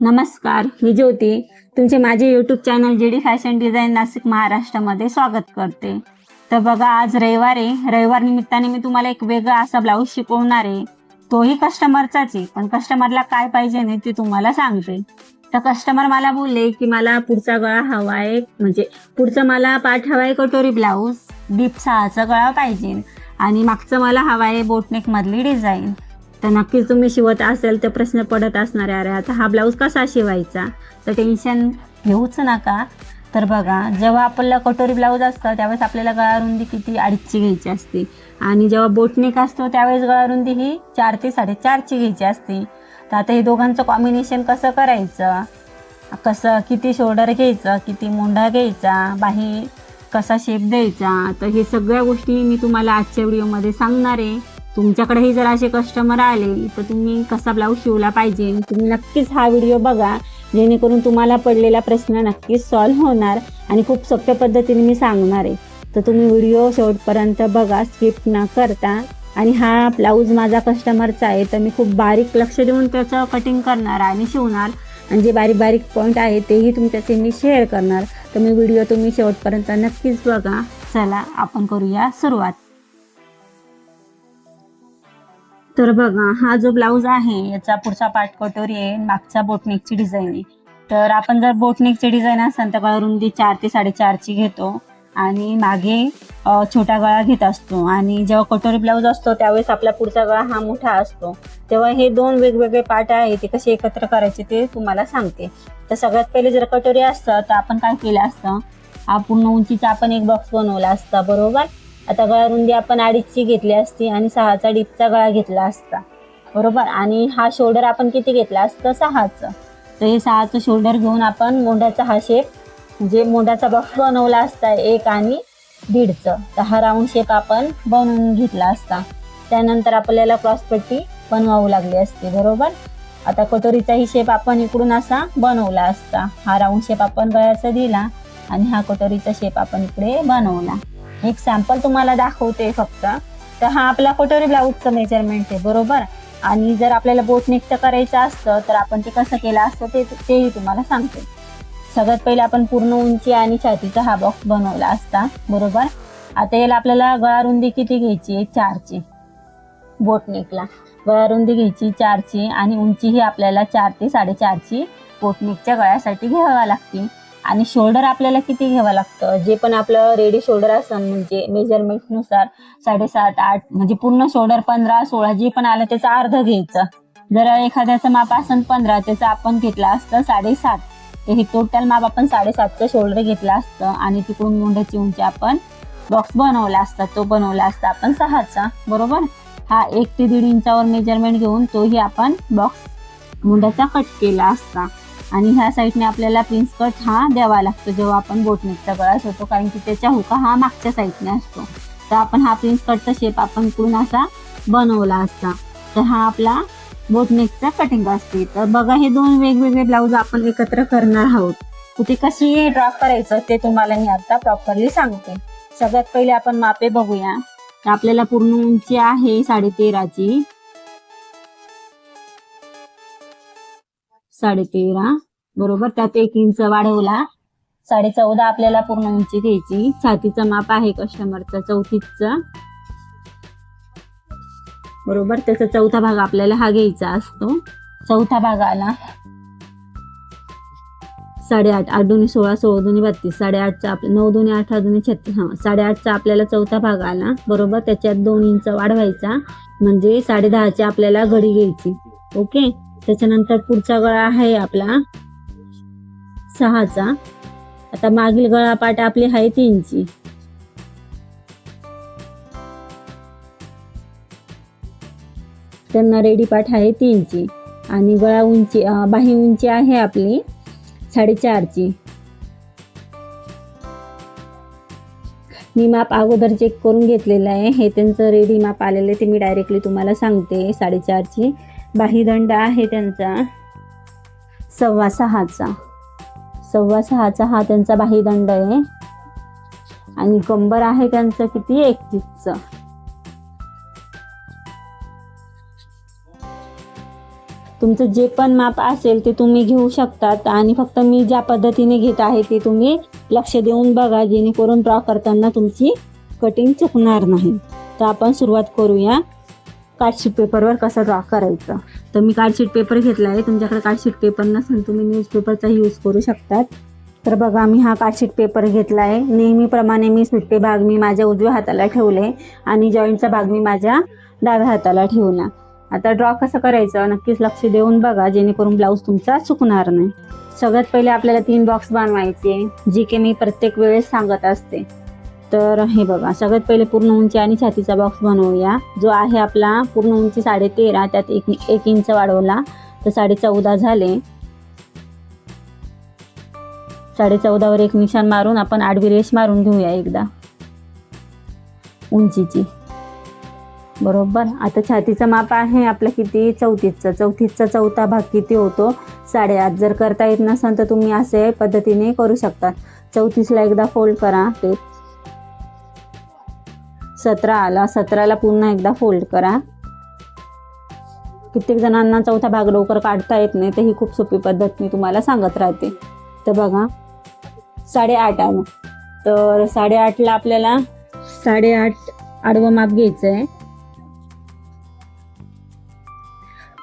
नमस्कार मी ज्योती. तुमचे माझे YouTube channel G D fashion design Nashik महाराष्ट्रामध्ये स्वागत करते. तर बघा आज रविवार आहे. रविवार निमित्ताने मी तुम्हाला एक वेगळा असा ब्लाऊज शिकवणार आहे. तोही कस्टमरचाच आहे पण कस्टमरला काय पाहिजे नाही ते तुम्हाला सांगते. तर कस्टमर मला बोलले की मला पुढचा गळा हवा आहे म्हणजे पुढचं मला पाठ हवा आहे कटोरी ब्लाऊज डीप सहाचा गळा पाहिजे. आणि मागचं मला हवा आहे बोटनेक मधली डिझाईन तर नक्कीच तुम्ही शिवत असेल तर प्रश्न पडत असणार आहे, अरे आता हा ब्लाऊज कसा शिवायचा? तर टेन्शन घेऊच नका. तर बघा जेव्हा आपल्याला कटोरी ब्लाऊज असतं त्यावेळेस आपल्याला गळा रुंदी किती अडीचची घ्यायची असते. आणि जेव्हा बोटनिक असतो त्यावेळेस गळा रुंदी ही चार ते साडेचारची घ्यायची असते. तर आता हे दोघांचं कॉम्बिनेशन कसं करायचं? कसं किती शोल्डर घ्यायचं किती मुंडा घ्यायचा बाही कसा शेप द्यायचा? तर हे सगळ्या गोष्टी मी तुम्हाला आजच्या व्हिडिओमध्ये सांगणार आहे. तुमच्याकडेही जर असे कस्टमर आले तर तुम्ही कसा ब्लाऊज शिवला पाहिजे? तुम्ही नक्कीच हा व्हिडिओ बघा. जेणेकरून तुम्हाला पडलेला प्रश्न नक्कीच सॉल्व्ह होणार आणि खूप सोप्या पद्धतीने मी सांगणार आहे. तर तुम्ही व्हिडिओ शेवटपर्यंत बघा स्किप न करता. आणि हा ब्लाऊज माझा कस्टमरचा आहे तर मी खूप बारीक लक्ष देऊन त्याचं कटिंग करणार आणि शिवणार. आणि जे बारीक बारीक पॉईंट आहे तेही तुमच्याशी मी शेअर करणार. तर मी व्हिडिओ तुम्ही शेवटपर्यंत नक्कीच बघा. चला आपण करूया सुरुवात. तर बघा हा जो ब्लाऊज आहे याचा पुढचा पार्ट कटोरी आहे मागचा बोटनेकची डिझाईन आहे. तर आपण जर बोटनेकची डिझाईन असेल तर गळा रुंदी चार ते साडेचारची घेतो. आणि मागे छोटा गळा घेत असतो. आणि जेव्हा कटोरी ब्लाऊज असतो त्यावेळेस आपला पुढचा गळा हा मोठा असतो. तेव्हा हे दोन वेगवेगळे पार्ट आहे ते कसे एकत्र करायचे ते तुम्हाला सांगते. तर सगळ्यात पहिले जर कटोरी असतं तर आपण काय केलं असतं हा पूर्ण उंचीचा आपण एक बॉक्स बनवला असता बरोबर? आता गळा रुंदी आपण अडीचची घेतली असती आणि सहाचा डीपचा गळा घेतला असता. बरोबर? आणि हा शोल्डर आपण किती घेतला असतं? सहाचं. तर हे सहाचं शोल्डर घेऊन आपण मोंढ्याचा हा शेप म्हणजे मोंढ्याचा बॉक्स बनवला असता एक आणि दीडचं. तर हा राऊंड शेप आपण बनवून घेतला असता. त्यानंतर आपल्याला क्रॉसपट्टी बनवावी लागली असते. बरोबर? आता कटोरीचाही शेप आपण इकडून असा बनवला असता. हा राऊंड शेप आपण गळ्याचा दिला आणि हा कटोरीचा शेप आपण इकडे बनवला. एक सॅम्पल तुम्हाला दाखवते फक्त. तर हा आपला कटोरी ब्लाऊजचं मेजरमेंट आहे बरोबर? आणि जर आपल्याला बोट निघतं करायचं असतं तर आपण ते कसं केलं असतं ते तेही तुम्हाला सांगते. सगळ्यात पहिले आपण पूर्ण उंची आणि छातीचा हा बॉक्स बनवला असता बरोबर? आता याला आपल्याला गळा रुंदी किती घ्यायची आहे? चारची. बोटनेकला गळा रुंदी घ्यायची चारची आणि उंची ही आपल्याला चार ते साडेचारची बोटनेकच्या गळ्यासाठी घ्यावा लागते. आणि शोल्डर आपल्याला किती घ्यावं लागतं? जे पण आपलं रेडी शोल्डर असेल म्हणजे मेजरमेंटनुसार साडेसात आठ म्हणजे पूर्ण शोल्डर पंधरा सोळा जे पण आलं त्याचं अर्ध घ्यायचं. जर एखाद्याचं माप असेल पंधरा त्याचं आपण घेतलं असतं साडेसात. तर हे टोटल माप आपण साडेसातचं शोल्डर घेतलं असतं आणि तिकडून मुंड्याची उंची आपण बॉक्स बनवला असता तो बनवला असता आपण सहाचा बरोबर? हा एक ते दीड इंचावर मेजरमेंट घेऊन तोही आपण बॉक्स मुंड्याचा कट केला असता. आणि ह्या साईडने आपल्याला प्रिन्स कट हा द्यावा लागतो जेव्हा आपण बोटनेकचा गळा होतो कारण की त्याच्या हुका हा मागच्या साईडने असतो. तर आपण हा प्रिन्स कटचा शेप आपण पूर्ण असा बनवला असता. तर हा आपला बोटनेकचा कटिंग असते. तर बघा हे दोन वेगवेगळे ब्लाऊज आपण एकत्र करणार आहोत. कुठे कशी ड्रॉ करायचं ते तुम्हाला मी आता प्रॉपरली सांगते. सगळ्यात पहिले आपण मापे बघूया. तर आपल्याला पूर्ण उंची आहे साडे तेराची साडे तेरा बरोबर? त्यात एक इंच वाढवला. साडे चौदा आपल्याला पूर्ण उंची घ्यायची. छातीचं माप आहे कस्टमरचा चौथीचा बरोबर? त्याचा चौथा भाग आपल्याला हा घ्यायचा असतो. चौथा भाग आला साडेआठ आठ दोन्ही सोळा सोळा दोन्ही बत्तीस. साडेआठचा आपल्या नऊ दोन्ही अठरा दोन्ही छत्तीस. हां साडेआठचा आपल्याला चौथा भाग आला बरोबर? त्याच्यात दोन इंच वाढवायचा. म्हणजे साडे दहाची आपल्याला घडी घ्यायची. ओके? त्याच्यानंतर पुढचा गळा आहे आपला सहाचा. आता मागील गळापाट आपली आहे तीनची. त्यांना रेडी पाठ आहे तीनची. आणि गळा उंची बाही उंची आहे आपली साडेचारची. मी माप अगोदर चेक करून घेतलेलं आहे. हे त्यांचं रेडी माप आलेलं आहे. ते मी डायरेक्टली तुम्हाला सांगते. साडेचारची. बाहीदंड आहे त्यांचा. सव्वा सहाचा. सव्वा सहाचा हा त्यांचा बाहीदंड आहे. आणि कंबर आहे त्यांचं किती? एकतीसचं. तुमचं जे पण माप असेल ते तुम्ही घेऊ शकतात. आणि फक्त मी ज्या पद्धतीने घेत आहे ते तुम्ही लक्ष देऊन बघा जेणेकरून ड्रॉ करताना तुमची कटिंग चुकणार नाही. तर आपण सुरुवात करूया. कार्डशीट पेपरवर कसं ड्रॉ करायचं. तर मी कार्डशीट पेपर घेतला आहे तुमच्याकडे कार्डशीट पेपर नसेल तुम्ही न्यूजपेपरचा यूज करू शकतात. तर बघा मी हा कार्डशीट पेपर घेतला आहे. नेहमीप्रमाणे मी सुट्टे भाग मी माझ्या उजव्या हाताला ठेवले आणि जॉईंटचा भाग मी माझ्या डाव्या हाताला ठेवला. आता ड्रॉ कसं करायचं? नक्कीच लक्ष देऊन बघा जेणेकरून ब्लाऊज तुमचा चुकणार नाही. सगळ्यात पहिले आपल्याला तीन बॉक्स बनवायचे जी की मी प्रत्येक वेळेस सांगत असते. तर हे बघा सगळ्यात पहिले पूर्ण उंची आणि छातीचा बॉक्स बनवूया. जो आहे आपला पूर्ण उंची साडे तेरा त्यात एक एक इंच वाढवला तर साडे चौदा झाले. साडे चौदावर एक निशाण मारून आपण आडवी रेष मारून घेऊया एकदा. उंचीची. बरोबर? आता छातीचं माप आहे आपलं किती? चौतीसचा. चौतीसचा चौथा भाग किती होतो? साडेआठ. जर करता येत नसेल तर तुम्ही असे पद्धतीने करू शकता. चौतीसला एकदा फोल्ड करा. ते सतरा आला. सतराला पुन्हा एकदा फोल्ड करा. कित्येक जणांना चौथा भाग लवकर काढता येत नाही तर ही खूप सोपी पद्धत मी तुम्हाला सांगत राहते. तर बघा साडेआठ आलं. तर साडेआठला आपल्याला साडेआठ आडवं माप घ्यायचं आहे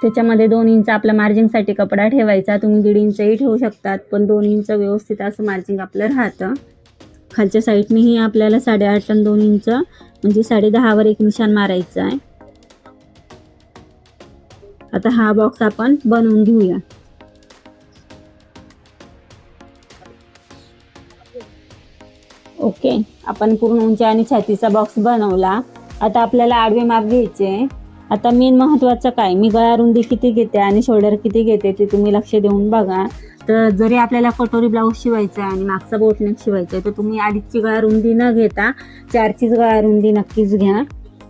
त्याच्यामध्ये दोन इंच आपला मार्जिंगसाठी कपडा ठेवायचा. तुम्ही दीड इंचही ठेवू शकतात पण दोन इंच व्यवस्थित असं मार्जिंग आपलं राहतं. खालच्या साईडनेही आपल्याला साडेआठ आणि दोन इंच म्हणजे साडे दहावर एक निशाण मारायचं आहे. आता हा बॉक्स आपण बनवून घेऊया. ओके आपण पूर्ण उंची आणि छातीचा बॉक्स बनवला. आता आपल्याला आडवे माप घ्यायचे आता मेन महत्त्वाचं काय? मी गळा रुंदी किती घेते आणि शोल्डर किती घेते ते तुम्ही लक्ष देऊन बघा. तर जरी आपल्याला कटोरी ब्लाऊज शिवायचा आहे आणि मागचा बोटनेक शिवायचा आहे तर तुम्ही आधीची गळा रुंदी न घेता चारचीच गळा रुंदी नक्कीच घ्या.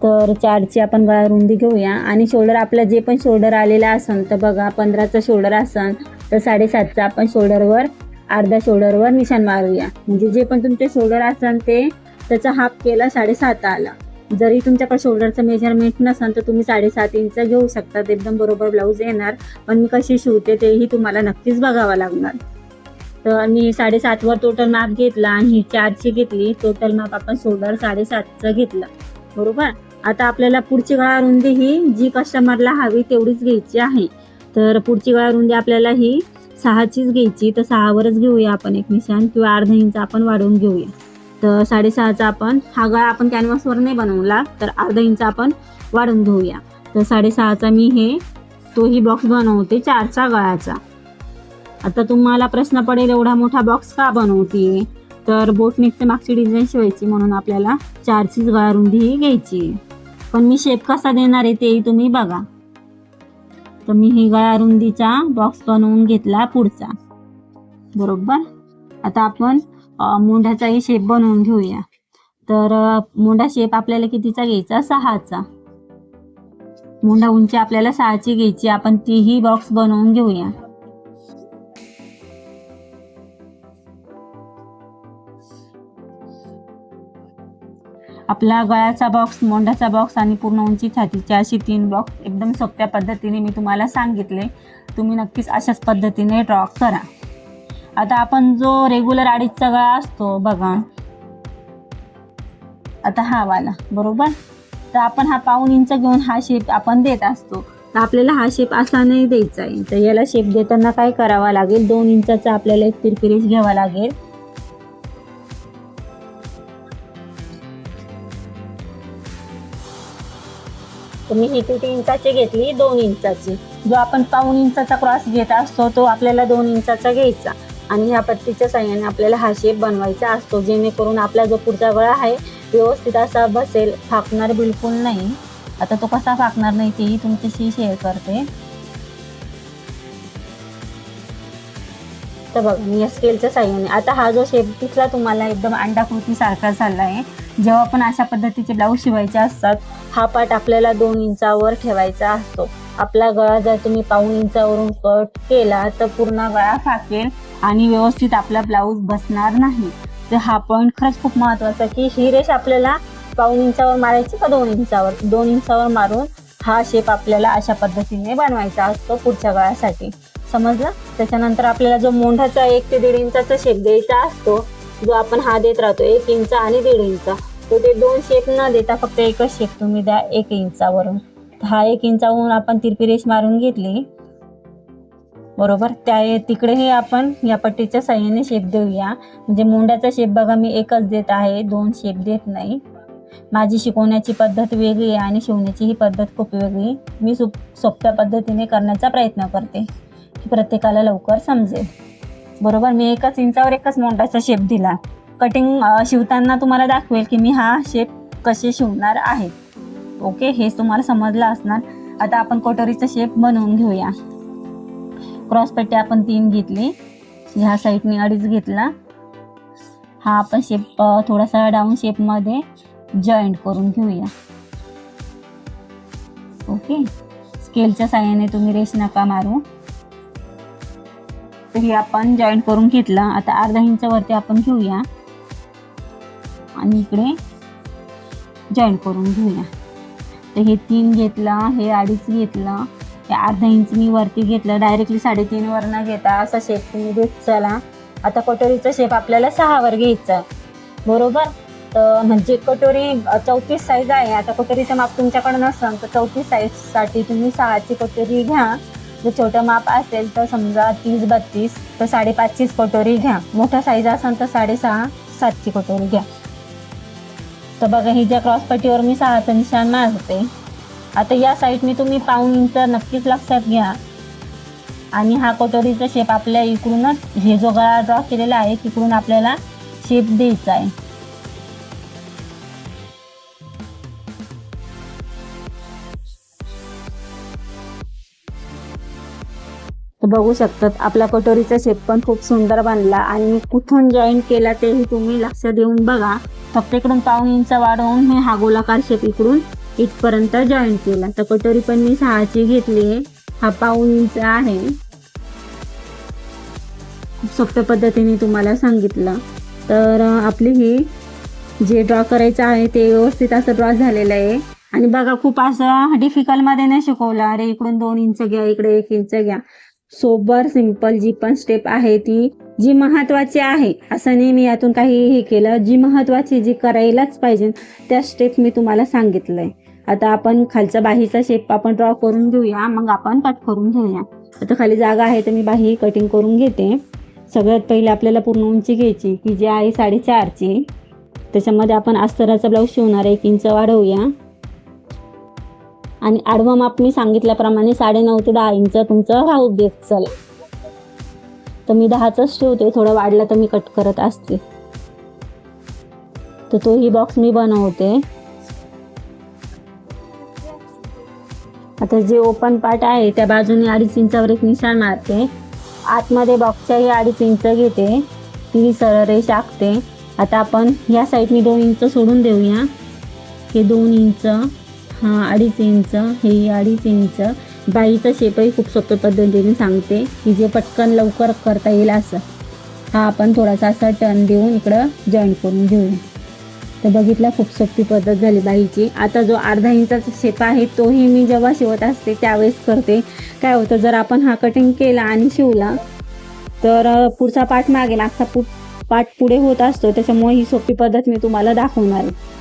तर चारची आपण गळा रुंदी घेऊया. आणि शोल्डर आपला जे पण शोल्डर आलेला असन तर बघा पंधराचा शोल्डर असन तर साडेसातचा आपण शोल्डरवर अर्ध्या शोल्डरवर निशाण मारूया. म्हणजे जे पण तुमचे शोल्डर असन ते त्याचा हाफ केला साडेसात आला. जरी तुमच्याकडे शोल्डरचं मेजरमेंट नसेल तर तुम्ही साडेसात इंच घेऊ शकता. एकदम बरोबर ब्लाऊज येणार. पण मी कशी शिवते तेही तुम्हाला नक्कीच बघावं लागणार. तर मी साडेसातवर टोटल माप घेतला आणि ही चारची घेतली. टोटल माप आपण शोल्डर साडेसातचं घेतलं. बरोबर? आता आपल्याला पुढची गळा रुंदी ही जी कस्टमरला हवी तेवढीच घ्यायची आहे. तर पुढची गळा रुंदी आपल्याला ही सहाचीच घ्यायची. तर सहावरच घेऊया आपण एक निशाण किंवा अर्धा इंच आपण वाढवून घेऊया. तर साडेसहाचा आपण हा गळा आपण कॅनव्हासवर नाही बनवला तर अर्धा इंच आपण वाढून घेऊया. तर साडेसहाचा मी हे तोही बॉक्स बनवते चारचा गळाचा. आता तुम्हाला प्रश्न पडेल एवढा मोठा बॉक्स का बनवते तर बोटनेकची मागची डिझाईन शिवायची म्हणून आपल्याला चारचीच गळा रुंदी घ्यायची पण मी शेप कसा देणार आहे तेही तुम्ही बघा. तर मी हे गळा रुंदीचा बॉक्स बनवून घेतला पुढचा. बरोबर? आता आपण मोंढ्याचाही शेप बनवून घेऊया. तर मोंढा मुंडा शेप आपल्याला कितीचा घ्यायचा? सहाचा. मुंडा उंची आपल्याला सहाची घ्यायची. आपण तीही बॉक्स बनवून घेऊया. आपला गळ्याचा बॉक्स मोंढ्याचा बॉक्स आणि पूर्ण उंची छातीचे अशी तीन बॉक्स एकदम सोप्या पद्धतीने मी तुम्हाला सांगितले. तुम्ही नक्कीच अशाच पद्धतीने ड्रॉ करा. आता आपण जो रेग्युलर अडीचचा गळा असतो बघा. आता हा वाला बरोबर? तर आपण हा पाऊन इंच घेऊन हा शेप आपण देत असतो. तर आपल्याला हा शेप असा नाही द्यायचा आहे. तर याला शेप देताना काय करावा लागेल? दोन इंचाचा आपल्याला एक तिरपिरीस घ्यावा लागेल. तर मी ही किती इंचाची घेतली दोन इंचाची. जो आपण पाऊन इंचाचा क्रॉस घेत असतो तो आपल्याला दोन इंचाचा घ्यायचा. आणि ह्या पट्टीच्या साह्याने आपल्याला हा शेप बनवायचा असतो जेणेकरून आपला जो पुढचा गळा आहे व्यवस्थित असा बसेल फाकणार बिलकुल नाही. आता तो कसा फाकणार नाही तेही तुमच्याशी शेअर करते. तर बघ मी या स्केलच्या साह्याने आता हा जो शेप दिसला तुम्हाला एकदम अंडाकृती सारखा झाला आहे जेव्हा पण अशा पद्धतीचे ब्लाऊज शिवायचे असतात हा पार्ट आपल्याला दोन इंचावर ठेवायचा असतो. आपला गळा जर तुम्ही पाऊण इंचावरून कट केला तर पूर्ण गळा फाकेल. आणि व्यवस्थित आपला ब्लाऊज बसणार नाही. तर हा पॉईंट खरंच खूप महत्त्वाचा की ही रेष आपल्याला पाऊण इंचावर मारायची का दोन इंचावर? दोन इंचावर मारून हा शेप आपल्याला अशा पद्धतीने बनवायचा असतो पुढच्या गळ्यासाठी समजलं? त्याच्यानंतर आपल्याला जो मोंढाचा एक ते दीड इंचाचा शेप द्यायचा असतो जो आपण हा देत राहतो एक इंच आणि दीड इंच तो ते दोन शेप न देता फक्त एकच शेप तुम्ही द्या एक इंचावरून. हा एक इंचावरून आपण तिरपी रेष मारून घेतली. बरोबर? त्या तिकडे हे आपण या पट्टीच्या साह्याने शेप देऊया. म्हणजे मुंड्याचा शेप बघा मी एकच देत आहे. दोन शेप देत नाही. माझी शिकवण्याची पद्धत वेगळी आहे आणि शिवण्याची ही पद्धत खूप वेगळी. मी सुप सोप्या पद्धतीने करण्याचा प्रयत्न करते. की प्रत्येकाला लवकर समजेल. बरोबर? मी एकाच इंचावर एकच मोंडाचा शेप दिला. कटिंग शिवताना तुम्हाला दाखवेल की मी हा शेप कसे शिवणार आहे. ओके हेच तुम्हाला समजलं असणार. आता आपण कोटरीचा शेप बनवून घेऊया. क्रॉस पट्टी आपण तीन घेतली. ह्या साईडने अडीच घेतला. हा आपण शेप थोडासा डाऊन शेपमध्ये जॉईंट करून घेऊया. ओके स्केलच्या साह्याने तुम्ही रेस नका मारू. तर हे आपण जॉईंट करून घेतलं. आता अर्धा इंचावरती आपण घेऊया. आणि इकडे जॉईंट करून घेऊया. तर हे तीन घेतलं हे अडीच घेतलं. अर्धा इंच मी वरती घेतलं डायरेक्टली साडेतीन वर न घेता असा शेप तुम्ही देत चला. आता कटोरीचा शेप आपल्याला सहावर घ्यायचा. बरोबर? तर म्हणजे कटोरी चौतीस साईज आहे. आता कटोरीचं माप तुमच्याकडे नसेल तर चौतीस साईजसाठी तुम्ही सहाची कटोरी घ्या. जर छोटं माप असेल तर समजा तीस बत्तीस तर साडेपाचचीच कटोरी घ्या. मोठा साईज असेल तर साडेसहा सातची कटोरी घ्या. तर बघा ही ज्या क्रॉसपट्टीवर मी सहाचं निशाण मारते आता या साईडने तुम्ही पाऊन इंच नक्कीच लक्षात घ्या. आणि हा कटोरीचा शेप आपल्या इकडूनच हे जो गळा ड्रॉ केलेला आहे तिकडून आपल्याला शेप द्यायचा आहे. बघू शकतात आपला कटोरीचा शेप पण खूप सुंदर बनला आणि कुठून जॉईन केला तेही तुम्ही लक्ष देऊन बघा. फक्त इकडून पाऊन इंच वाढवून हे हा गोलाकार शेप इकडून इथपर्यंत जॉईन केला. तर कटोरी पण मी सहाची घेतली आहे. हा पाऊन इंच आहे. खूप सोप्या पद्धतीने तुम्हाला सांगितलं. तर आपली ही जे ड्रॉ करायचं आहे ते व्यवस्थित असं ड्रॉ झालेलं आहे. आणि बघा खूप असं डिफिकल्टमध्ये नाही शिकवलं. अरे इकडून दोन इंच घ्या इकडे एक इंच घ्या. सोबर सिंपल जी पण स्टेप आहे ती जी महत्वाची आहे. असं नाही मी यातून काही हे केलं. जी महत्वाची जी करायलाच पाहिजे त्या स्टेप मी तुम्हाला सांगितलंय. आता आपण खालचा बाहीचा शेप आपण ड्रॉ करून घेऊया. मग आपण कट करून घेऊया. आता खाली जागा आहे तर मी बाही कटिंग करून घेते. सगळ्यात पहिले आपल्याला पूर्ण उंची घ्यायची की जी आहे साडेचारची त्याच्यामध्ये आपण अस्तराचा ब्लाऊज शिवणार एक इंच वाढवूया. आणि आडवा माप मी सांगितल्याप्रमाणे साडेनऊ ते दहा इंच तुमचं राहू देत चला तर मी दहाचाच ठेवते थोडं वाढलं तर मी कट करत असते. तर तोही बॉक्स मी बनवते. आता जे ओपन पार्ट आहे त्या बाजूने अडीच इंचावर एक निशाण मारते. आतमध्ये बॉक्सच्याही अडीच इंच घेते. ती सरळ रेष आखते. आता आपण ह्या साईडने दोन इंच सोडून देऊया. हे दोन इंच हां अडीच इंच हे अडीच इंच. बाईचा शेपही खूप सोप्या पद्धतीने सांगते की जे पटकन लवकर करता येईल असं. हा आपण थोडासा असा टर्न देऊन इकडं जॉईन करून घेऊया. तर बघितला खूप सोपी पद्धत झाली बाईची. आता जो अर्धा इंचाचा शेप आहे तोही मी जेव्हा शिवत असते त्यावेळेस करते. काय होतं जर आपण हा कटिंग केला आणि शिवला तर पुढचा पाठ मागेल असा पु पाठ पुढे होत असतो. त्याच्यामुळे ही सोपी पद्धत मी तुम्हाला दाखवणार आहे.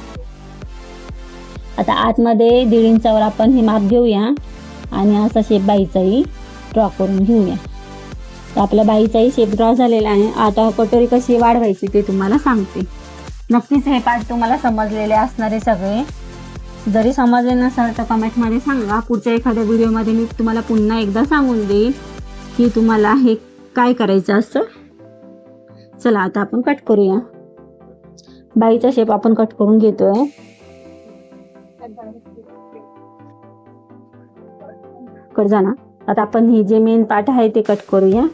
आता आतमध्ये दीड इंचावर आपण हे माप घेऊया. आणि असा शेप बाईचाही ड्रॉ करून घेऊया. तर आपल्या बाईचाही शेप ड्रॉ झालेला आहे. आता कटोरी कशी वाढवायची ते तुम्हाला सांगते. नक्कीच हे पाठ तुम्हाला समजलेले असणारे सगळे. जरी समजले नसाल तर कमेंटमध्ये सांगा. पुढच्या एखाद्या व्हिडिओमध्ये मी तुम्हाला पुन्हा एकदा सांगून देईन की तुम्हाला हे काय करायचं असतं. चला आता आपण कट करूया. बाईचा शेप आपण कट करून घेतोय. कट जा ना आता आपण हे जे मेन पार्ट आहे ते कट करूया.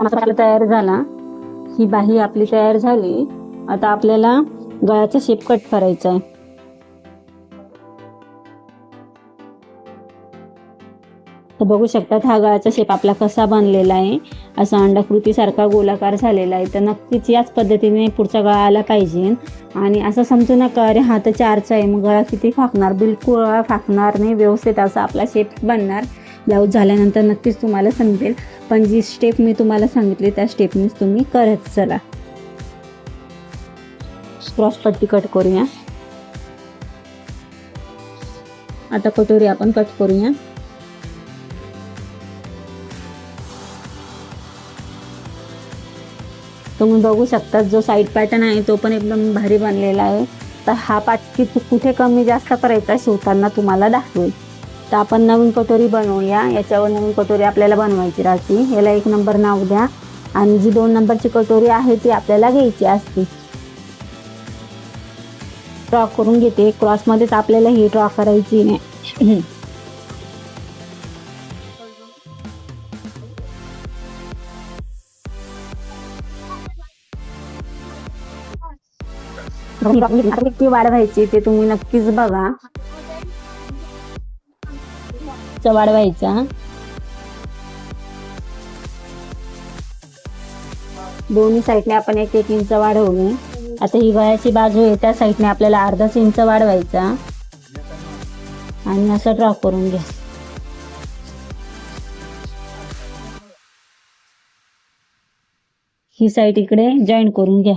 मसाला तयार झाला. ही बाही आपली तयार झाली. आता आपल्याला गळ्याचा शेप कट करायचा आहे. तर बघू शकतात हा गळाचा शेप आपला कसा बनलेला आहे. असा अंडाकृतीसारखा गोलाकार झालेला आहे. तर नक्कीच याच पद्धतीने पुढचा गळा आला पाहिजे. आणि असं समजू नका अरे हा तर चारचा आहे. मग गळा किती फाकणार? बिलकुल गळा फाकणार नाही. व्यवस्थित असा आपला शेप बनणार. ब्लाऊज झाल्यानंतर नक्कीच तुम्हाला समजेल. पण जी स्टेप मी तुम्हाला सांगितली त्या स्टेपनीच तुम्ही करत चला. क्रॉस पट्टी कट करूया. आता कटोरी आपण कट करूया. तुम्ही बघू शकता जो साईड पॅटर्न आहे तो पण एकदम भारी बनलेला आहे. तर हा पाठ कुठे कमी जास्त करायचा शिवताना तुम्हाला दाखवेल. तर आपण नवीन कटोरी बनवूया. याच्यावर नवीन कटोरी आपल्याला बनवायची राहते. याला एक नंबर नाव द्या. आणि जी दोन नंबरची कटोरी आहे ती आपल्याला घ्यायची असते. ड्रॉ करून घेते. क्रॉसमध्येच आपल्याला ही ड्रॉ करायची नाही वाढवायची ते तुम्ही नक्कीच बघा. च वाढवायचा दोन्ही साईडने आपण एक एक इंच वाढवली. आता ही गळ्याची बाजू आहे त्या साईडने आपल्याला अर्धाच इंच वाढवायचा. आणि असं ड्रॉ करून घ्या. ही साईड इकडे जॉईन करून घ्या.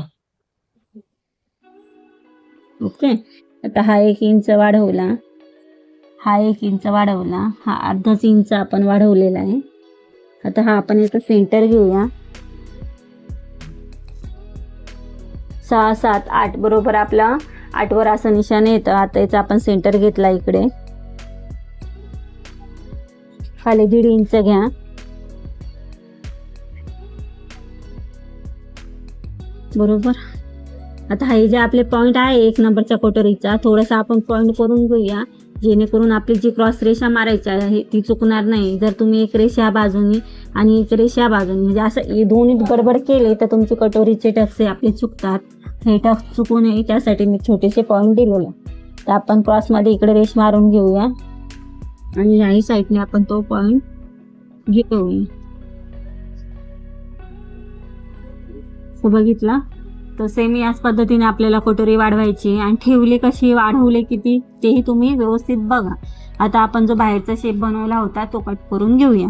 ओके? आता हा एक इंच वाढवला. हा एक इंच वाढवला. हा अर्धाच इंच आपण वाढवलेला आहे. आता हा आपण याचा सेंटर घेऊया. सहा सात आठ बरोबर आपला आठवर असं निशाण येतं. आता याचा आपण सेंटर घेतला इकडे. खाली दीड इंच घ्या. बरोबर. आता हे जे आपले पॉईंट आहे एक नंबरच्या कोटरीचा थोडासा आपण पॉईंट करून घेऊया. जेणेकरून आपली जी क्रॉस रेषा मारायची आहे ती चुकणार नाही. जर तुम्ही एक रेषा बाजूनी आणि एक रेषा बाजूनी म्हणजे असं हे दोन्ही गडबड केले तर तुमचे कटोरीचे टक्से आपले चुकतात. हे टक्स चुकू नये त्यासाठी मी छोटेसे पॉईंट दिलेले. तर आपण क्रॉसमध्ये इकडे रेष मारून घेऊया. आणि याही साईडने आपण तो पॉईंट घेऊया. बघितला? तर सेम याच पद्धतीने आपल्याला कटोरी वाढवायची आणि ठेवली कशी वाढवले किती तेही तुम्ही व्यवस्थित बघा. आता आपण जो बाहेरचा शेप बनवला होता तो कट करून घेऊया.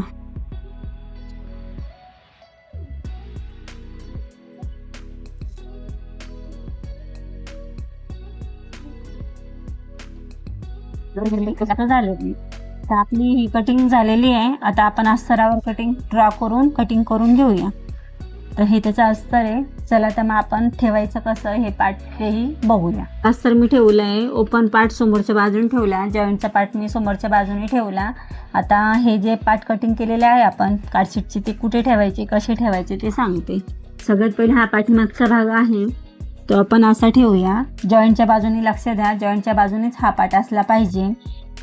झालं तर आपली ही कटिंग झालेली आहे. आता आपण अस्तरावर कटिंग ड्रॉ करून कटिंग करून घेऊया. तर हे त्याचं अस्तर आहे. चला तर मग आपण ठेवायचं कसं हे पार्ट तेही बघूया. आज तर मी ठेवलं आहे ओपन पार्ट समोरच्या बाजूने ठेवला. जॉईंटचा पार्ट मी समोरच्या बाजूने ठेवला. आता हे जे पार्ट कटिंग केलेले आहे आपण कार्डशीटचे ते कुठे ठेवायचे कसे ठेवायचे ते सांगते. सगळ्यात पहिले हा पाठीमागचा भाग आहे. तो आपण असा ठेवूया. जॉईंटच्या बाजूने लक्ष द्या. जॉईंटच्या बाजूनेच हा पार्ट असला पाहिजे.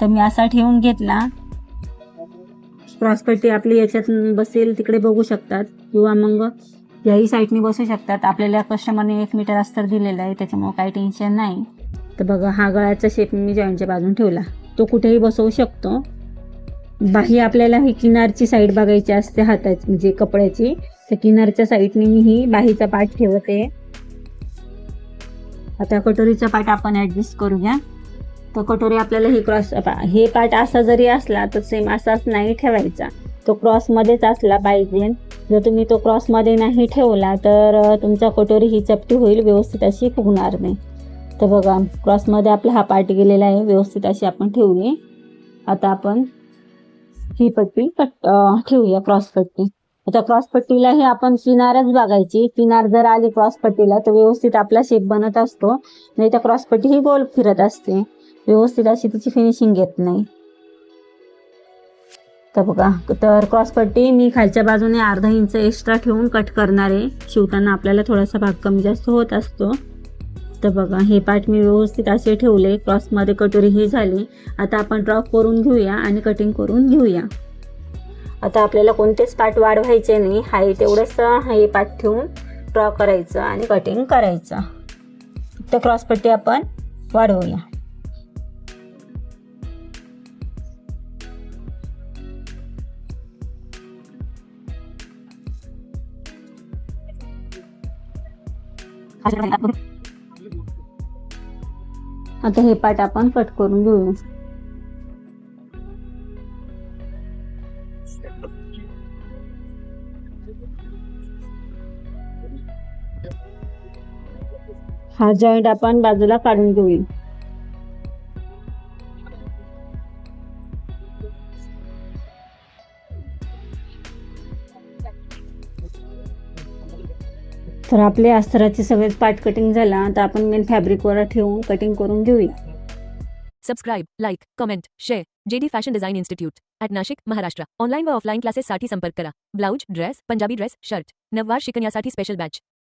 तर मी असा ठेवून घेतला. क्रॉसपट्टी आपली याच्यात बसेल तिकडे बघू शकतात. किंवा मग याही साईडने बसू शकतात. आपल्याला कस्टमरने एक मीटर अस्तर दिलेलं आहे त्याच्यामुळे काही टेन्शन नाही. तर बघा हा गळ्याचा शेप मी जॉईंटच्या बाजून ठेवला. तो कुठेही बसवू शकतो. बाही आपल्याला ही किनारची साईड बघायची असते हाताची म्हणजे कपड्याची. तर किनारच्या साईडने मी ही बाहीचा पाठ ठेवते. आता कटोरीचा पाठ आपण ॲडजस्ट करूया. तर कटोरी आपल्याला ही क्रॉस हे पाठ असा जरी असला तर सेम असाच नाही ठेवायचा. तो क्रॉसमध्येच असला पाहिजे. जर तुम्ही तो क्रॉसमध्ये नाही ठेवला तर तुमचा कटोरी ही चपटी होईल व्यवस्थित अशी फुगणार नाही. तर बघा क्रॉसमध्ये आपला हा पार्ट गेलेला आहे व्यवस्थित अशी आपण ठेवली. आता आपण ही पट्टी कट ठेवूया क्रॉस पट्टी. आता क्रॉस पट्टीला हे आपण किनारच बघायची. किनार जर आली क्रॉस पट्टीला तर व्यवस्थित आपला शेप बनत असतो. नाही तर क्रॉस पट्टी ही गोल फिरत असते. व्यवस्थित अशी तिची फिनिशिंग येत नाही. तर बघा तर क्रॉसपट्टी मी खालच्या बाजूने अर्धा इंच एक्स्ट्रा ठेवून कट करणार आहे. शिवताना आपल्याला थोडासा भाग कमी जास्त होत असतो. तर बघा हे पार्ट मी व्यवस्थित असे ठेवले. क्रॉसमध्ये कटोरी ही झाली. आता आपण ड्रॉ करून घेऊया आणि कटिंग करून घेऊया. आता आपल्याला कोणतेच पार्ट वाढवायचे नाही. हाय तेवढंच हे पार्ट ठेवून ड्रॉ करायचं आणि कटिंग करायचं. तर क्रॉसपट्टी आपण वाढवूया. आता हे पाट आपण कट करून घेऊ. हा जॉईंट आपण बाजूला काढून घेऊ तर आपले अस्तराचे सगळेच पार्ट कटिंग झाला आता आपण मेन फॅब्रिकवर ठेवून कटिंग करून घेऊया. Subscribe like comment share JD fashion design institute at Nashik Maharashtra online व ऑफलाईन क्लासेससाठी संपर्क करा. Blouse dress Punjabi dress shirt नववार शिकण्यासाठी स्पेशल बॅच